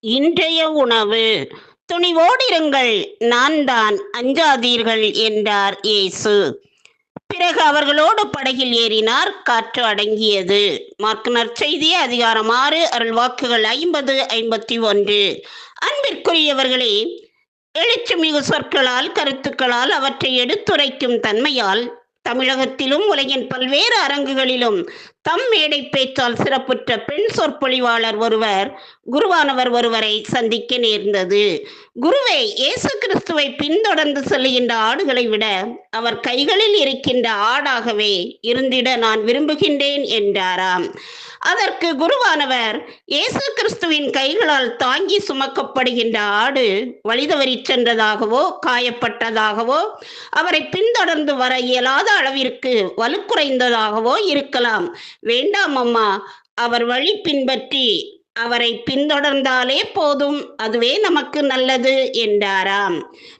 இன்றைய உணவு. துணிவோடிருங்கள் நான் தான் அஞ்சாதீர்கள் என்றார் இயேசு. பிறகு அவர்களோடு படகில் ஏறினார். காற்று அடங்கியது. மார்க் நற்செய்தி அதிகாரம் ஆறு அருள்வாக்குகள் ஐம்பது ஐம்பத்தி ஒன்று. அன்பிற்குரியவர்களே எழுச்சிமிகு சொற்களால் கருத்துக்களால் அவற்றை எடுத்துரைக்கும் தன்மையால் தமிழகத்திலும் உலகின் பல்வேறு அரங்குகளிலும் தம் மேடை பேச்சால் சிறப்புற்ற பெண் சொற்பொழிவாளர் ஒருவர் குருவானவர் ஒருவரை சந்திக்க நேர்ந்தது. குருவே இயேசு கிறிஸ்துவை பின்தொடர்ந்து செல்லுகின்ற ஆடுகளை விட அவர் கைகளில் இருக்கின்ற ஆடாகவே இருந்திட நான் விரும்புகின்றேன் என்றாராம். அதற்கு குருவானவர் இயேசு கிறிஸ்துவின் கைகளால் தாங்கி சுமக்கப்படுகின்ற ஆடு வழிதவறி சென்றதாகவோ காயப்பட்டதாகவோ அவரை பின்தொடர்ந்து வர இயலாத அளவிற்கு வலுக்குறைந்ததாகவோ இருக்கலாம். வேண்டாம் அம்மா. அவர் வழி பின்பற்றி அவரை பின்தொடர்ந்தாலே போதும் அதுவே நமக்கு நல்லது என்றாராம்.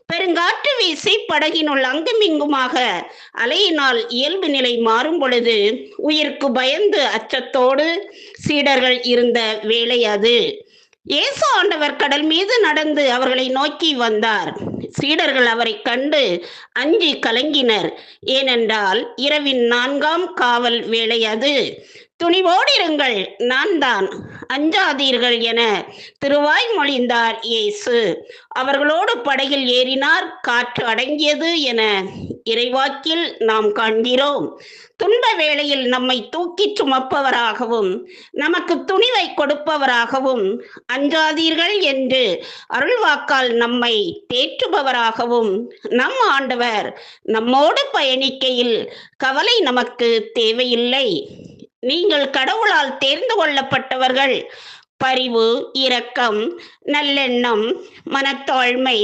பெருங்காற்று வீசி படகினுள் அங்குமிங்குமாக அலையினால் இயல்பு நிலை மாறும் பொழுது உயிருக்கு பயந்து அச்சத்தோடு சீடர்கள் இருந்த வேலை அது. இயேசு ஆண்டவர் கடல் மீது நடந்து அவர்களை நோக்கி வந்தார். சீடர்கள் அவரை கண்டு அஞ்சி கலங்கினர். ஏனென்றால் இரவின் நான்காம் காவல் வேலை அது. துணிவோடிருங்கள் நான் தான் அஞ்சாதீர்கள் என திருவாய் மொழிந்தார் இயேசு. அவர்களோடு படகில் ஏறினார் காற்று அடங்கியது என இறைவாக்கில் நாம் காண்கிறோம். துன்ப வேளையில் நம்மை தூக்கி சுமப்பவராகவும் நமக்கு துணிவை கொடுப்பவராகவும் அஞ்சாதீர்கள் என்று அருள்வாக்கால் நம்மை தேற்றுபவராகவும் நம் ஆண்டவர் நம்மோடு பயணிக்கையில் கவலை நமக்கு தேவையில்லை. நீங்கள் கடவுளால் தேர்ந்து கொள்ளப்பட்டவர்கள். பரிவு இரக்கம் நல்லெண்ணம் மனத்தாழ்மை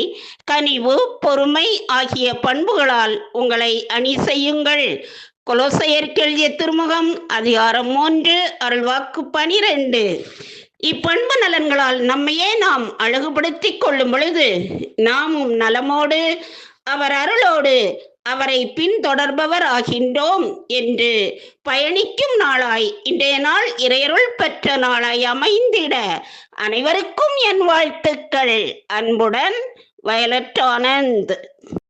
கனிவு பொறுமை ஆகிய பண்புகளால் உங்களை அணி செய்யுங்கள். கொலோசையருக்கு எழுதிய திருமுகம் அதிகாரம் மூன்று அருள்வாக்கு பனிரெண்டு. இப்பண்பு நலன்களால் நம்மையே நாம் அழகுபடுத்திக் கொள்ளும் பொழுது நாமும் நலமோடு அவர் அருளோடு அவரை பின்தொடர்பவர் ஆகின்றோம் என்று பயணிக்கும் நாளாய் இன்றைய நாள் இறையருள் பெற்ற நாளாய் அமைந்திட அனைவருக்கும் என் வாழ்த்துக்கள். அன்புடன் வயலட் ஆனந்த்.